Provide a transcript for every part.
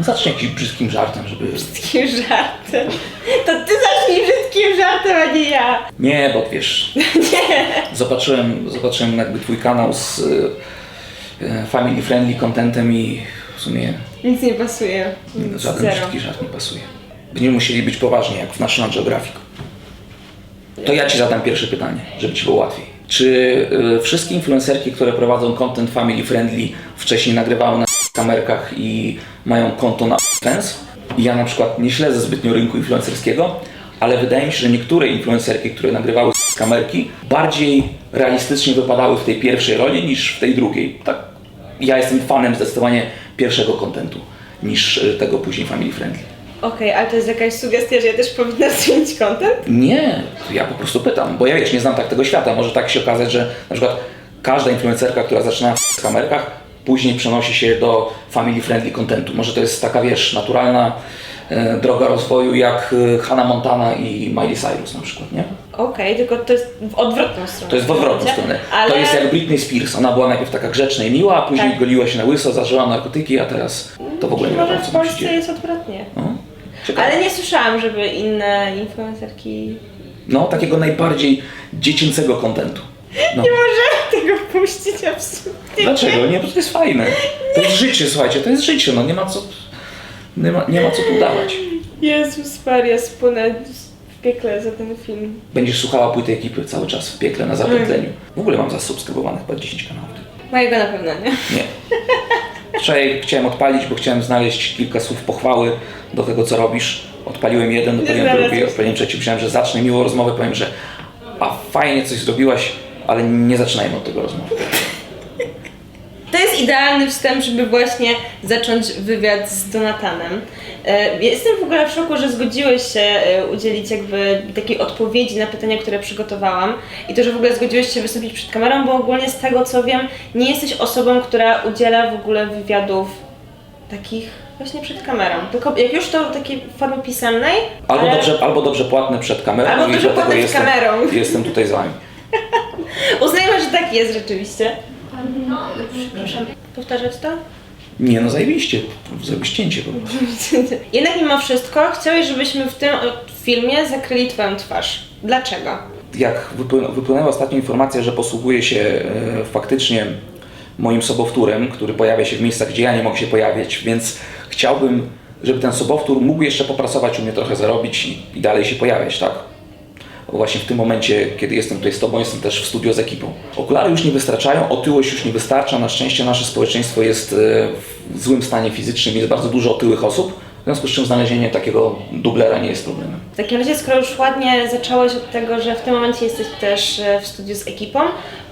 No zacznij jakimś brzydkim żartem, żeby... Brzydkim żartem. To ty zacznij brzydkim żartem, a nie ja. Nie, bo wiesz... Zobaczyłem, zobaczyłem jakby twój kanał z y, family friendly contentem i w sumie Nic nie pasuje. żaden Zero. brzydki żart nie pasuje. Będziemy musieli być poważni, jak w National Geographic. To ja Ci zadam pierwsze pytanie, żeby Ci było łatwiej. Czy y, wszystkie influencerki, które prowadzą content family friendly, wcześniej nagrywały na kamerkach i mają konto na? I Ja na przykład nie śledzę zbytnio rynku influencerskiego, ale wydaje mi się, że niektóre influencerki, które nagrywały z kamerki, bardziej realistycznie wypadały w tej pierwszej roli niż w tej drugiej. Tak, ja jestem fanem zdecydowanie pierwszego kontentu niż y, tego później family friendly. Okej, ale to jest jakaś sugestia, że ja też powinna zmienić content? Nie, ja po prostu pytam, bo ja wiesz, nie znam tak tego świata. Może tak się okazać, że na przykład każda influencerka, która zaczyna w kamerkach, później przenosi się do family friendly contentu. Może to jest taka, wiesz, naturalna e, droga rozwoju jak e, Hannah Montana i Miley Cyrus na przykład, nie? Okej, tylko to jest w odwrotną stronę. To jest w odwrotną stronę. Ale... To jest jak Britney Spears. Ona była najpierw taka grzeczna i miła, a później Tak. goliła się na łyso, zażyła narkotyki, a teraz to w ogóle nie wiadomo, w co się Polsce jest odwrotnie. No. Ale nie słyszałam, żeby inne influencerki... no, takiego najbardziej dziecięcego kontentu. No. Nie możemy tego puścić absolutnie. Dlaczego? Nie, bo to jest fajne. To jest życie, słuchajcie, to jest życie, no nie ma co, nie ma, nie ma co tu udawać. Jezus Maria, spłonę w piekle za ten film. Będziesz słuchała płyty ekipy cały czas w piekle na zapętleniu. W ogóle mam zasubskrybowanych chyba 10 kanałów. Mojego na pewno nie. Nie. Wczoraj chciałem odpalić, bo chciałem znaleźć kilka słów pochwały do tego, co robisz. Odpaliłem jeden, odpaliłem drugi, odpaliłem trzeci. Myślałem, że zacznę miło rozmowę, powiem, że a fajnie coś zrobiłaś, ale nie zaczynajmy od tego rozmowy. To jest idealny wstęp, żeby właśnie zacząć wywiad z Donatanem. E, Jestem w ogóle w szoku, że zgodziłeś się e, udzielić jakby takiej odpowiedzi na pytania, które przygotowałam i to, że w ogóle zgodziłeś się wystąpić przed kamerą, bo ogólnie z tego co wiem, nie jesteś osobą, która udziela w ogóle wywiadów takich właśnie przed kamerą. Tylko jak już to takiej formy pisemnej, Albo, ale dobrze, albo dobrze płatne przed kamerą Albo dobrze płatne przed kamerą. jestem tutaj z Wami. uznajmy, że tak jest rzeczywiście. Przepraszam, powtarzać to? Nie no, zajebiście. Zrobić cięcie po prostu. Jednak mimo wszystko chciałeś, żebyśmy w tym e, filmie zakryli Twoją twarz. Dlaczego? Jak wypłynęła, ostatnio informacja, że posługuję się e, faktycznie moim sobowtórem, który pojawia się w miejscach, gdzie ja nie mogę się pojawiać, więc chciałbym, żeby ten sobowtór mógł jeszcze popracować, u mnie trochę zarobić i, i dalej się pojawiać, tak? Właśnie w tym momencie, kiedy jestem tutaj z Tobą, jestem też w studio z ekipą. Okulary już nie wystarczają, otyłość już nie wystarcza. Na szczęście nasze społeczeństwo jest e, w złym stanie fizycznym, jest bardzo dużo otyłych osób, w związku z czym znalezienie takiego dublera nie jest problemem. W takim razie, skoro już ładnie zacząłeś od tego, że w tym momencie jesteś też e, w studiu z ekipą,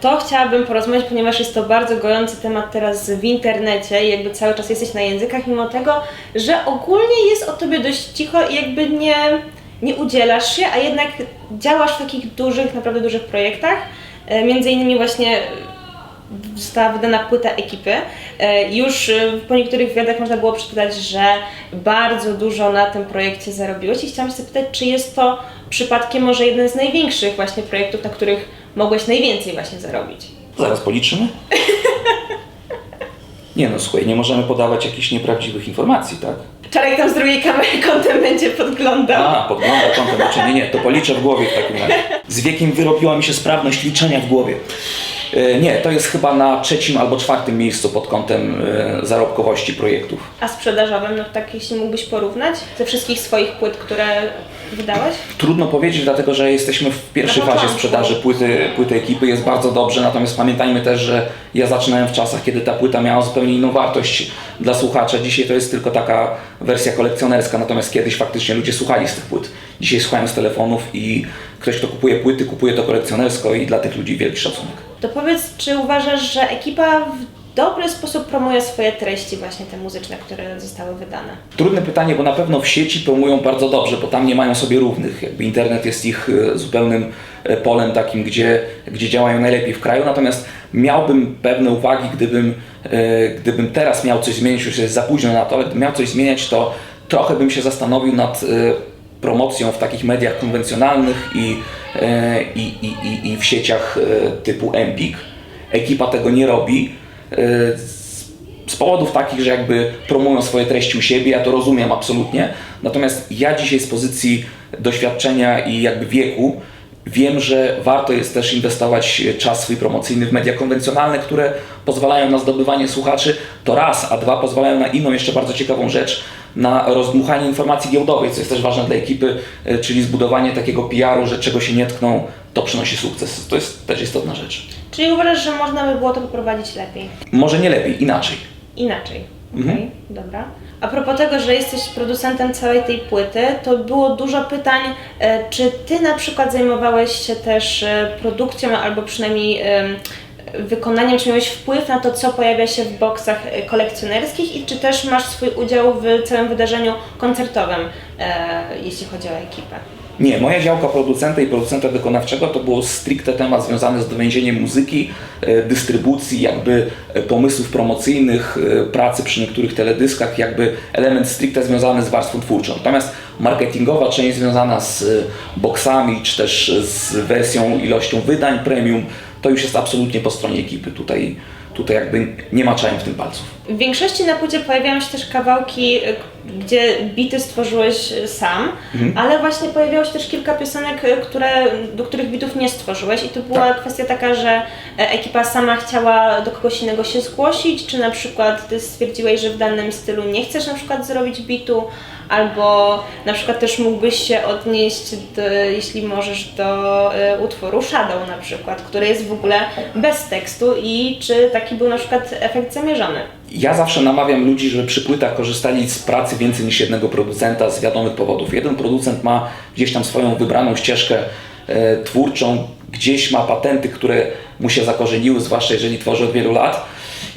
to chciałabym porozmawiać, ponieważ jest to bardzo gojący temat teraz w internecie i jakby cały czas jesteś na językach, mimo tego, że ogólnie jest o tobie dość cicho i jakby nie, nie udzielasz się, a jednak działasz w takich dużych, naprawdę dużych projektach. E, Między innymi właśnie została wydana płyta ekipy. E, Już e, po niektórych wywiadach można było przeczytać, że bardzo dużo na tym projekcie zarobiłeś i chciałam się zapytać, czy jest to przypadkiem może jeden z największych właśnie projektów, na których mogłeś najwięcej właśnie zarobić. Zaraz policzymy. Nie no, słuchaj, nie możemy podawać jakichś nieprawdziwych informacji, tak? Czarek tam z drugiej kamery kątem będzie podglądał. A, podgląda kątem, znaczy nie, nie, to policzę w głowie w takim razie. Z wiekiem wyrobiła mi się sprawność liczenia w głowie. E, Nie, to jest chyba na trzecim albo czwartym miejscu pod kątem e, zarobkowości projektów. A sprzedażowym, no tak jeśli mógłbyś porównać ze wszystkich swoich płyt, które wydałeś? Trudno powiedzieć, dlatego że jesteśmy w pierwszej Na fazie początku. sprzedaży płyty, płyty ekipy, jest bardzo dobrze, natomiast pamiętajmy też, że ja zaczynałem w czasach, kiedy ta płyta miała zupełnie inną wartość dla słuchacza. Dzisiaj to jest tylko taka wersja kolekcjonerska, natomiast kiedyś faktycznie ludzie słuchali z tych płyt. Dzisiaj słuchają z telefonów i ktoś, kto kupuje płyty, kupuje to kolekcjonersko i dla tych ludzi wielki szacunek. To powiedz, czy uważasz, że ekipa w dobry sposób promuje swoje treści, właśnie te muzyczne, które zostały wydane? Trudne pytanie, bo na pewno w sieci promują bardzo dobrze, bo tam nie mają sobie równych. Jakby internet jest ich e, zupełnym e, polem takim, gdzie, gdzie działają najlepiej w kraju. Natomiast miałbym pewne uwagi, gdybym, e, gdybym teraz miał coś zmienić, już jest za późno na to, ale gdybym miał coś zmieniać, to trochę bym się zastanowił nad promocją w takich mediach konwencjonalnych i, e, i, i, i, w sieciach e, typu Empik. Ekipa tego nie robi. E, z powodów takich, że jakby promują swoje treści u siebie, ja to rozumiem absolutnie. Natomiast ja dzisiaj z pozycji doświadczenia i jakby wieku wiem, że warto jest też inwestować czas swój promocyjny w media konwencjonalne, które pozwalają na zdobywanie słuchaczy. To raz, a dwa pozwalają na inną jeszcze bardzo ciekawą rzecz, na rozdmuchanie informacji giełdowej, co jest też ważne dla ekipy, e, czyli zbudowanie takiego PR-u, że czego się nie tkną, to przynosi sukces. To jest też istotna rzecz. Czyli uważasz, że można by było to poprowadzić lepiej? Może nie lepiej, inaczej. Inaczej. Mhm. dobra. A propos tego, że jesteś producentem całej tej płyty, to było dużo pytań, e, czy ty na przykład zajmowałeś się też e, produkcją albo przynajmniej em, wykonaniem, czy miałeś wpływ na to, co pojawia się w boksach e, kolekcjonerskich i czy też masz swój udział w całym wydarzeniu koncertowym, jeśli chodzi o ekipę? Nie, moja działka producenta i producenta wykonawczego to było stricte temat związany z dowięzieniem muzyki, e, dystrybucji, jakby e, pomysłów promocyjnych, e, pracy przy niektórych teledyskach, jakby element stricte związany z warstwą twórczą. Natomiast marketingowa część związana z boksami, czy też z wersją, ilością wydań premium, to już jest absolutnie po stronie ekipy. Tutaj, tutaj jakby nie maczałem w tym palców. W większości na płycie pojawiają się też kawałki, y, gdzie bity stworzyłeś sam, ale właśnie pojawiało się też kilka piosenek, y, które, do których bitów nie stworzyłeś i to była Tak. kwestia taka, że e, ekipa sama chciała do kogoś innego się zgłosić, czy na przykład ty stwierdziłeś, że w danym stylu nie chcesz na przykład zrobić bitu, albo na przykład też mógłbyś się odnieść, do, jeśli możesz, do y, utworu Shadow na przykład, który jest w ogóle bez tekstu i czy taki był na przykład efekt zamierzony. Ja zawsze namawiam ludzi, żeby przy płytach korzystali z pracy więcej niż jednego producenta z wiadomych powodów. Jeden producent ma gdzieś tam swoją wybraną ścieżkę e, twórczą, gdzieś ma patenty, które mu się zakorzeniły, zwłaszcza jeżeli tworzy od wielu lat.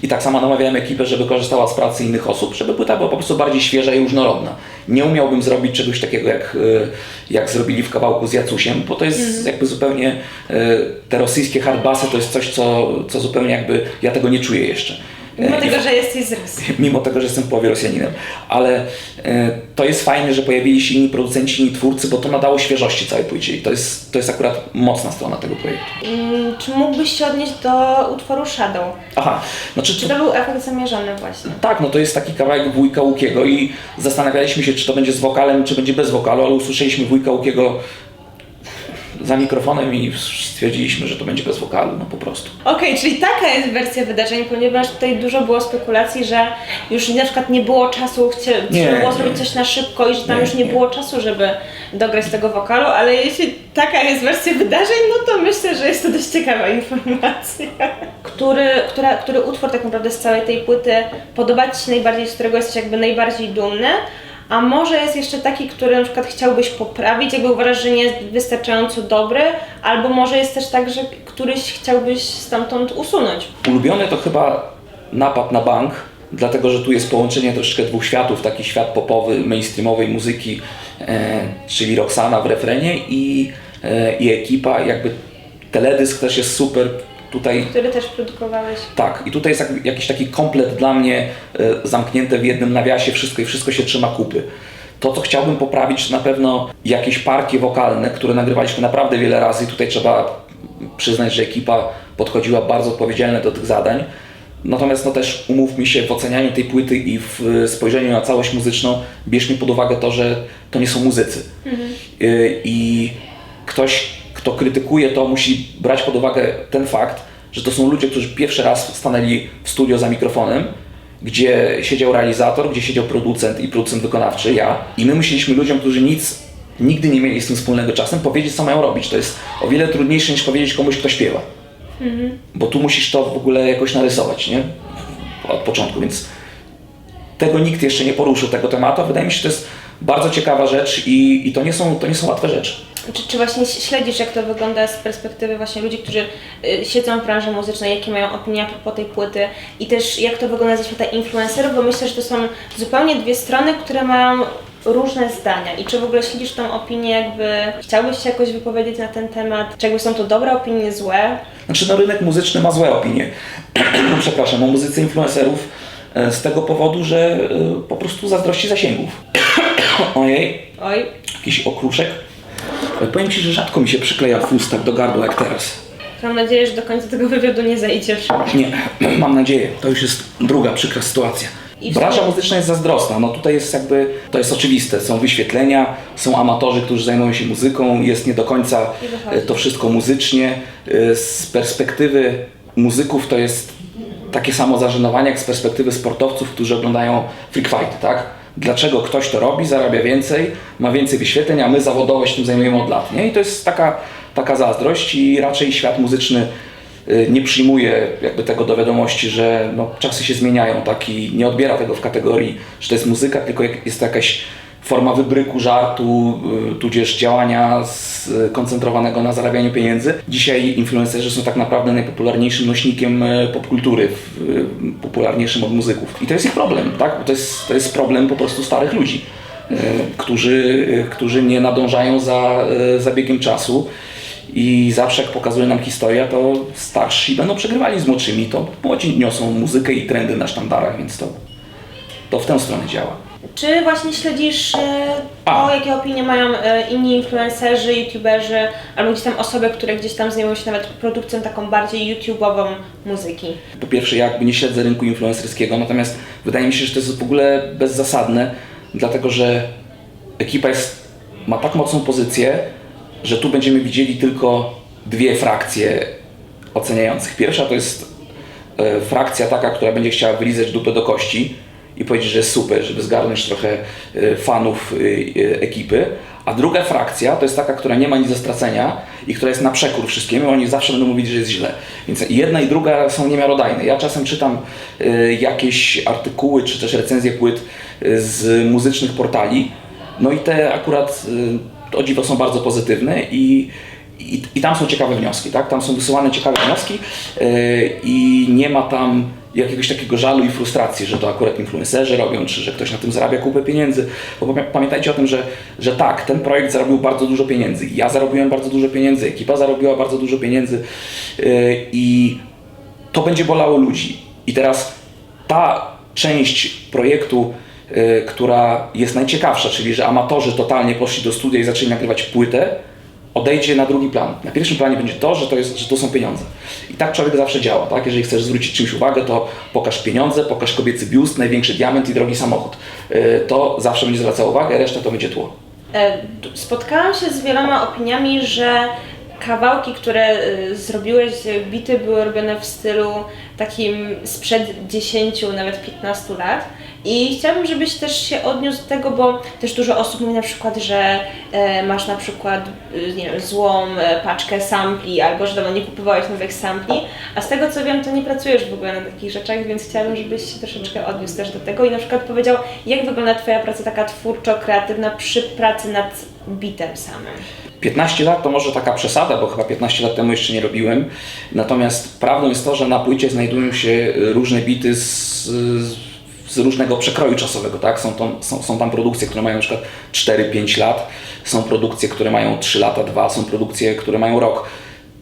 I tak samo namawiałem ekipę, żeby korzystała z pracy innych osób, żeby płyta była po prostu bardziej świeża i różnorodna. Nie umiałbym zrobić czegoś takiego, jak, e, jak zrobili w kawałku z Jacusiem, bo to jest jakby zupełnie, e, te rosyjskie hardbassy to jest coś, co, co zupełnie jakby, ja tego nie czuję jeszcze. Mimo E, tego, że jesteś z Rosji. mimo tego, że jestem w połowie Rosjaninem. Ale e, to jest fajne, że pojawili się inni producenci, inni twórcy, bo to nadało świeżości całej płycie i to jest, to jest akurat mocna strona tego projektu. Mm, Czy mógłbyś się odnieść do utworu Shadow? Aha, znaczy Czy to był efekt zamierzony właśnie? tak, no to jest taki kawałek wujka Łukiego i zastanawialiśmy się, czy to będzie z wokalem, czy będzie bez wokalu, ale usłyszeliśmy wujka Łukiego za mikrofonem i stwierdziliśmy, że to będzie bez wokalu, no po prostu. Okej, czyli taka jest wersja wydarzeń, ponieważ tutaj dużo było spekulacji, że już na przykład nie było czasu, chcie, Nie, trzeba było nie. zrobić coś na szybko i że tam Nie, już nie, nie. było czasu, żeby dograć tego wokalu, ale jeśli taka jest wersja wydarzeń, no to myślę, że jest to dość ciekawa informacja. Który, która, który utwór tak naprawdę z całej tej płyty podoba Ci się najbardziej, z którego jesteś jakby najbardziej dumny? A może jest jeszcze taki, który na przykład chciałbyś poprawić, jakby uważasz, że nie jest wystarczająco dobry, albo może jest też tak, że któryś chciałbyś stamtąd usunąć. Ulubiony to chyba napad na bank, dlatego że tu jest połączenie troszeczkę dwóch światów, taki świat popowy, mainstreamowej muzyki, e, czyli Roxana w refrenie i, e, i ekipa, jakby teledysk też jest super, tutaj Który też produkowałeś. tak, i tutaj jest jak, jakiś taki komplet dla mnie e, zamknięte w jednym nawiasie wszystko i wszystko się trzyma kupy. To, co chciałbym poprawić, to na pewno jakieś partie wokalne, które nagrywaliśmy naprawdę wiele razy i tutaj trzeba przyznać, że ekipa podchodziła bardzo odpowiedzialnie do tych zadań. Natomiast no też umówmy się w ocenianiu tej płyty i w e, spojrzeniu na całość muzyczną, bierzmy pod uwagę to, że to nie są muzycy. Y, I ktoś, kto krytykuje to, musi brać pod uwagę ten fakt, że to są ludzie, którzy pierwszy raz stanęli w studio za mikrofonem, gdzie siedział realizator, gdzie siedział producent i producent wykonawczy, ja. I my musieliśmy ludziom, którzy nic, nigdy nie mieli z tym wspólnego czasem, powiedzieć, co mają robić. To jest o wiele trudniejsze niż powiedzieć komuś, kto śpiewa. Bo tu musisz to w ogóle jakoś narysować, nie? Od początku, więc tego nikt jeszcze nie poruszył tego tematu. Wydaje mi się, że to jest bardzo ciekawa rzecz i, i to, nie są, to nie są łatwe rzeczy. Czy, czy właśnie śledzisz, jak to wygląda z perspektywy właśnie ludzi, którzy y, siedzą w branży muzycznej, jakie mają opinie po tej płyty i też jak to wygląda ze świata influencerów, bo myślę, że to są zupełnie dwie strony, które mają różne zdania i czy w ogóle śledzisz tą opinię, jakby chciałbyś się jakoś wypowiedzieć na ten temat, czy jakby są to dobre opinie, złe? Znaczy, no rynek muzyczny ma złe opinie. Przepraszam, o muzyce influencerów e, z tego powodu, że e, po prostu zazdrości zasięgów. Ojej, Oj, jakiś okruszek. Powiem Ci, że rzadko mi się przykleja w ustach do gardła jak teraz. Mam nadzieję, że do końca tego wywiadu nie zejdziesz. Nie, mam nadzieję. To już jest druga przykra sytuacja. I w Branża sumie- muzyczna jest zazdrosna. No tutaj jest jakby, to jest oczywiste. Są wyświetlenia, są amatorzy, którzy zajmują się muzyką, jest nie do końca I wychodzi. e, to wszystko muzycznie. E, Z perspektywy muzyków to jest takie samo zażenowanie jak z perspektywy sportowców, którzy oglądają freak fight, tak? Dlaczego ktoś to robi, zarabia więcej, ma więcej wyświetleń, a my zawodowo się tym zajmujemy od lat, nie? I to jest taka, taka zazdrość i raczej świat muzyczny y, nie przyjmuje jakby tego do wiadomości, że no, czasy się zmieniają, tak? I nie odbiera tego w kategorii, że to jest muzyka, tylko jest to jakaś forma wybryku, żartu, y, tudzież działania skoncentrowanego na zarabianiu pieniędzy. Dzisiaj influencerzy są tak naprawdę najpopularniejszym nośnikiem y, popkultury, y, popularniejszym od muzyków. I to jest ich problem, tak? Bo to jest, to jest problem po prostu starych ludzi, którzy, którzy nie nadążają za, za biegiem czasu. I zawsze jak pokazuje nam historia, to starsi będą przegrywali z młodszymi. To młodzi niosą muzykę i trendy na sztandarach, więc to, to w tę stronę działa. Czy właśnie śledzisz e, A. to, jakie opinie mają e, inni influencerzy, youtuberzy, albo gdzieś tam osoby, które gdzieś tam zajmują się nawet produkcją taką bardziej YouTube'ową muzyki? Po pierwsze, ja jakby nie śledzę rynku influencerskiego, natomiast wydaje mi się, że to jest w ogóle bezzasadne, dlatego że ekipa jest, ma tak mocną pozycję, że tu będziemy widzieli tylko dwie frakcje oceniających. Pierwsza to jest e, frakcja taka, która będzie chciała wylizać dupę do kości i powiedzieć, że super, żeby zgarnąć trochę e, fanów e, e, ekipy. A druga frakcja to jest taka, która nie ma nic do stracenia i która jest na przekór wszystkiemu, oni zawsze będą mówić, że jest źle. Więc jedna i druga są niemiarodajne. Ja czasem czytam jakieś artykuły czy też recenzje płyt z muzycznych portali, no i te akurat o dziwo są bardzo pozytywne i, i, i tam są ciekawe wnioski, tak? Tam są wysyłane ciekawe wnioski i nie ma tam jakiegoś takiego żalu i frustracji, że to akurat influencerzy robią, czy że ktoś na tym zarabia kupę pieniędzy. Bo pamię- pamiętajcie o tym, że, że tak, ten projekt zarobił bardzo dużo pieniędzy. Ja zarobiłem bardzo dużo pieniędzy, ekipa zarobiła bardzo dużo pieniędzy yy, i to będzie bolało ludzi. I teraz ta część projektu, y, która jest najciekawsza, czyli że amatorzy totalnie poszli do studia i zaczęli nagrywać płytę, odejdzie na drugi plan. Na pierwszym planie będzie to, że to, jest, że to są pieniądze. I tak człowiek zawsze działa. Tak? Jeżeli chcesz zwrócić czymś uwagę, to pokaż pieniądze, pokaż kobiecy biust, największy diament i drogi samochód. Y, To zawsze będzie zwracało uwagę, reszta to będzie tło. E, Spotkałam się z wieloma opiniami, że kawałki, które e, zrobiłeś, e, bity były robione w stylu takim sprzed 10, nawet 15 lat. I chciałabym, żebyś też się odniósł do tego, bo też dużo osób mówi na przykład, że e, masz na przykład e, nie wiem, złą e, paczkę sampli, albo że dawno nie kupowałeś nowych sampli, a z tego co wiem, to nie pracujesz w ogóle na takich rzeczach, więc chciałabym, żebyś się troszeczkę odniósł też do tego i na przykład powiedział, jak wygląda Twoja praca taka twórczo-kreatywna przy pracy nad bitem samym. 15 lat to może taka przesada, bo chyba 15 lat temu jeszcze nie robiłem. Natomiast prawdą jest to, że na płycie znajdują się y, różne bity z, z różnego przekroju czasowego. Tak? Są, są, są tam produkcje, które mają przykład 4-5 lat, są produkcje, które mają 3 lata, 2, są produkcje, które mają rok.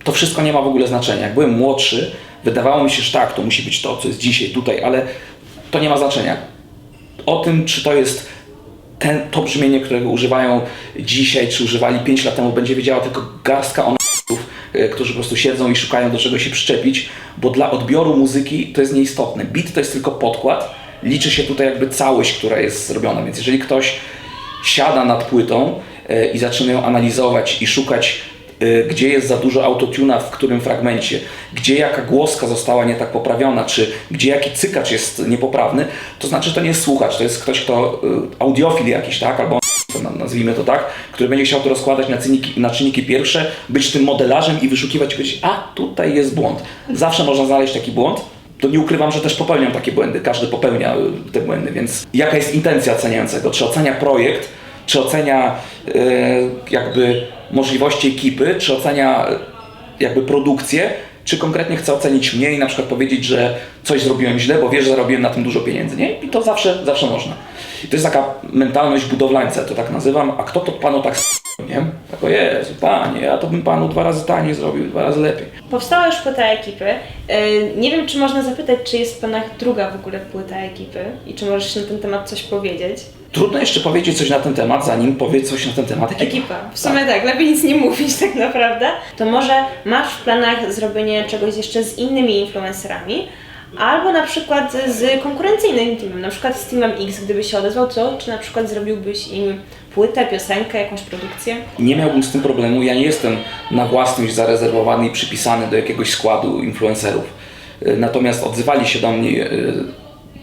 To wszystko nie ma w ogóle znaczenia. Jak byłem młodszy, wydawało mi się, że tak, to musi być to, co jest dzisiaj, tutaj, ale to nie ma znaczenia. O tym, czy to jest ten, to brzmienie, którego używają dzisiaj, czy używali 5 lat temu, będzie wiedziała tylko garstka którzy po prostu siedzą i szukają do czego się przyczepić, bo dla odbioru muzyki to jest nieistotne. Beat to jest tylko podkład, liczy się tutaj jakby całość, która jest zrobiona, więc jeżeli ktoś siada nad płytą e, i zaczyna ją analizować i szukać, e, gdzie jest za dużo autotuna w którym fragmencie, gdzie jaka głoska została nie tak poprawiona, czy gdzie jaki cykacz jest niepoprawny, to znaczy, to nie jest słuchacz, to jest ktoś, kto e, audiofil jakiś, tak, albo nazwijmy to tak, który będzie chciał to rozkładać na czynniki, na czynniki pierwsze, być tym modelarzem i wyszukiwać i powiedzieć, a tutaj jest błąd. Zawsze można znaleźć taki błąd. To nie ukrywam, że też popełniam takie błędy. Każdy popełnia y, te błędy, więc jaka jest intencja oceniającego? Czy ocenia projekt, czy ocenia y, jakby możliwości ekipy, czy ocenia y, jakby produkcję, czy konkretnie chce ocenić mnie i na przykład powiedzieć, że coś zrobiłem źle, bo wiesz, że zarobiłem na tym dużo pieniędzy, nie? I to zawsze, zawsze można. I to jest taka mentalność budowlańca, to tak nazywam, a kto to panu tak s- nie? Tak o Jezu, panie, ja to bym panu dwa razy taniej zrobił, dwa razy lepiej. Powstała już płyta ekipy. Yy, Nie wiem, czy można zapytać, czy jest w planach druga w ogóle płyta ekipy i czy możesz na ten temat coś powiedzieć. Trudno jeszcze powiedzieć coś na ten temat, zanim powie coś na ten temat ekipa. Ekipa. W sumie tak. lepiej nic nie mówić tak naprawdę. To może masz w planach zrobienie czegoś jeszcze z innymi influencerami, albo na przykład z konkurencyjnym teamem, na przykład z Teamem X, gdyby się odezwał, to czy na przykład zrobiłbyś im płytę, piosenkę, jakąś produkcję? Nie miałbym z tym problemu. Ja nie jestem na własność zarezerwowany i przypisany do jakiegoś składu influencerów. Y, Natomiast odzywali się do mnie y,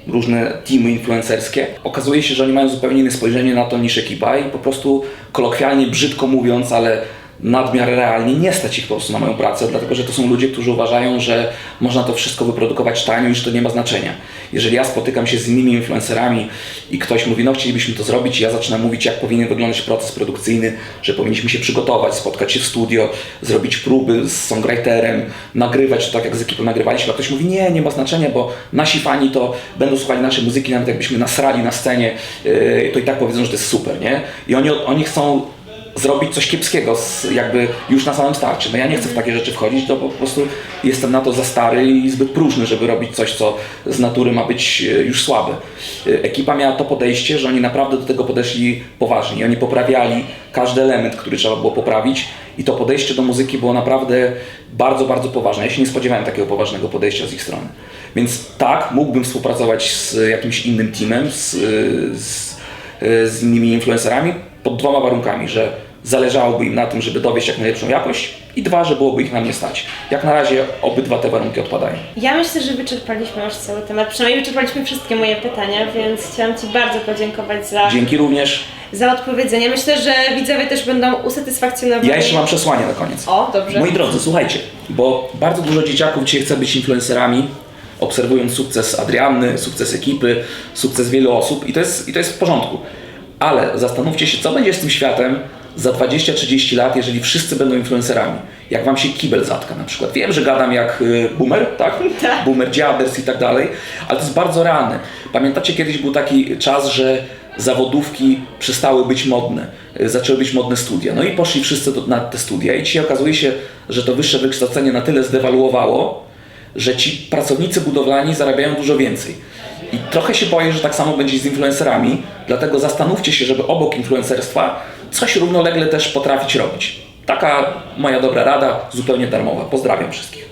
różne teamy influencerskie. Okazuje się, że oni mają zupełnie inne spojrzenie na to niż ekipa i po prostu kolokwialnie, brzydko mówiąc, ale nadmiar realnie nie stać ich po prostu na moją pracę, dlatego że to są ludzie, którzy uważają, że można to wszystko wyprodukować tanio i że to nie ma znaczenia. Jeżeli ja spotykam się z innymi influencerami i ktoś mówi, no chcielibyśmy to zrobić, i ja zaczynam mówić, jak powinien wyglądać proces produkcyjny, że powinniśmy się przygotować, spotkać się w studio, zrobić próby z songwriterem, nagrywać to tak, jak z ekipą nagrywaliśmy, a ktoś mówi, nie, nie ma znaczenia, bo nasi fani to będą słuchali naszej muzyki, nawet jakbyśmy nasrali na scenie, yy, to i tak powiedzą, że to jest super, nie? I oni, oni chcą zrobić coś kiepskiego z, jakby już na samym starcie. No ja nie chcę w takie rzeczy wchodzić, to po prostu jestem na to za stary i zbyt próżny, żeby robić coś, co z natury ma być e, już słabe. E, Ekipa miała to podejście, że oni naprawdę do tego podeszli poważnie. Oni poprawiali każdy element, który trzeba było poprawić i to podejście do muzyki było naprawdę bardzo, bardzo poważne. Ja się nie spodziewałem takiego poważnego podejścia z ich strony. Więc tak, mógłbym współpracować z jakimś innym teamem, z, z z innymi influencerami pod dwoma warunkami, że zależałoby im na tym, żeby dowieść jak najlepszą jakość i dwa, że byłoby ich na mnie stać. Jak na razie obydwa te warunki odpadają. Ja myślę, że wyczerpaliśmy już cały temat, przynajmniej wyczerpaliśmy wszystkie moje pytania, więc chciałam Ci bardzo podziękować za, Dzięki również. za odpowiedzenie. Myślę, że widzowie też będą usatysfakcjonowani. Ja jeszcze mam przesłanie na koniec. O, dobrze. Moi drodzy, słuchajcie, bo bardzo dużo dzieciaków dzisiaj chce być influencerami, obserwując sukces Adrianny, sukces ekipy, sukces wielu osób i to jest, i to jest w porządku. Ale zastanówcie się, co będzie z tym światem za 20-30 lat, jeżeli wszyscy będą influencerami. Jak wam się kibel zatka na przykład. Wiem, że gadam jak y, boomer, tak? Tak. Boomer dziaders i tak dalej, ale to jest bardzo realne. Pamiętacie, kiedyś był taki czas, że zawodówki przestały być modne, y, zaczęły być modne studia. No i poszli wszyscy do, na te studia i dzisiaj okazuje się, że to wyższe wykształcenie na tyle zdewaluowało, że ci pracownicy budowlani zarabiają dużo więcej. I trochę się boję, że tak samo będzie z influencerami, dlatego zastanówcie się, żeby obok influencerstwa coś równolegle też potrafić robić. Taka moja dobra rada, zupełnie darmowa. Pozdrawiam wszystkich.